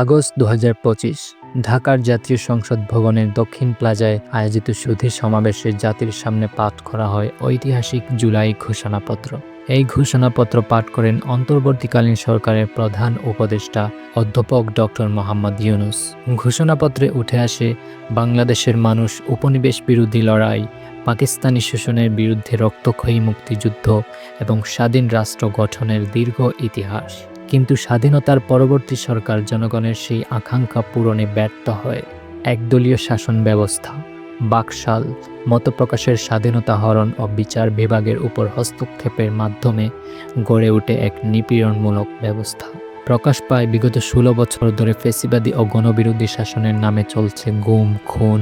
August দু হাজার পঁচিশ, ঢাকার জাতীয় সংসদ ভবনের দক্ষিণ প্লাজায় আয়োজিত সুধী সমাবেশে জাতির সামনে পাঠ করা হয় ঐতিহাসিক জুলাই ঘোষণাপত্র। এই ঘোষণাপত্র পাঠ করেন অন্তর্বর্তীকালীন সরকারের প্রধান উপদেষ্টা অধ্যাপক ডক্টর মোহাম্মদ ইউনুস। ঘোষণাপত্রে উঠে আসে, বাংলাদেশের মানুষ উপনিবেশ বিরোধী লড়াই, পাকিস্তানি শোষণের বিরুদ্ধে রক্তক্ষয়ী মুক্তিযুদ্ধ এবং স্বাধীন রাষ্ট্র গঠনের দীর্ঘ ইতিহাস। কিন্তু স্বাধীনতার পরবর্তী সরকার জনগণের সেই আকাঙ্ক্ষা পূরণে ব্যর্থ হয়। একদলীয় শাসন ব্যবস্থা, বাকশাল, মতপ্রকাশের স্বাধীনতা হরণ ও বিচার বিভাগের উপর হস্তক্ষেপের মাধ্যমে গড়ে ওঠে এক নিপীড়নমূলক ব্যবস্থা। প্রকাশ পায়, বিগত ষোলো বছর ধরে ফেসিবাদী ও গণবিরোধী শাসনের নামে চলছে গুম, খুন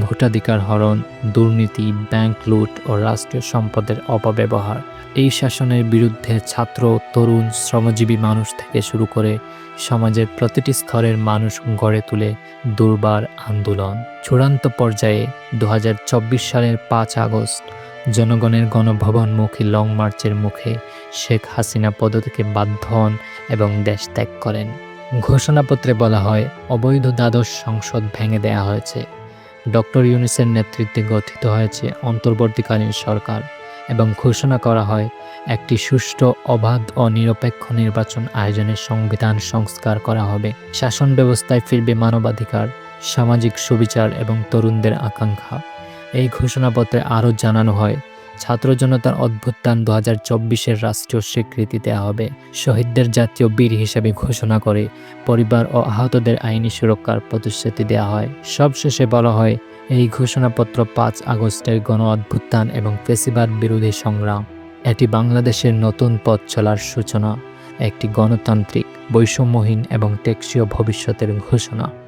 ভোটাধিকার হরণ, দুর্নীতি ব্যাংক লুট ও রাষ্ট্রীয় সম্পদের অপব্যবহার। এই শাসনের বিরুদ্ধে ছাত্র, তরুণ, শ্রমজীবী মানুষ থেকে শুরু করে সমাজের প্রতিটি স্তরের মানুষ গড়ে তুলে দুর্বার আন্দোলন। চূড়ান্ত পর্যায়ে দু হাজার চব্বিশ সালের পাঁচ আগস্ট জনগণের গণভবনমুখী লং মার্চের মুখে শেখ হাসিনা পদ থেকে বাধ্য হন এবং দেশ ত্যাগ করেন। ঘোষণাপত্রে বলা হয়, অবৈধ দ্বাদশ সংসদ ভেঙে দেয়া হয়েছে। ডক্টর ইউনিসের নেতৃত্বে গঠিত হয়েছে অন্তর্বর্তীকালীন সরকার এবং ঘোষণা করা হয়, একটি সুষ্ঠু, অবাধ ও নিরপেক্ষ নির্বাচন আয়োজনের সংবিধান সংস্কার করা হবে। শাসন ব্যবস্থায় ফিরবে মানবাধিকার, সামাজিক সুবিচার এবং তরুণদের আকাঙ্ক্ষা। এই ঘোষণাপত্রে আরও জানানো হয় ছাত্র জনতার অভ্যুত্থান দু হাজার চব্বিশের রাষ্ট্রীয় স্বীকৃতি দেওয়া হবে। শহীদদের জাতীয় বীর হিসেবে ঘোষণা করে পরিবার ও আহতদের আইনি সুরক্ষার প্রতিশ্রুতি দেওয়া হয়। সবশেষে বলা হয়, এই ঘোষণাপত্র পাঁচ আগস্টের গণ অভ্যুত্থান এবং ফেসিবাদ বিরোধী সংগ্রাম। এটি বাংলাদেশের নতুন পথ চলার সূচনা, একটি গণতান্ত্রিক, বৈষম্যহীন এবং টেকসীয় ভবিষ্যতের ঘোষণা।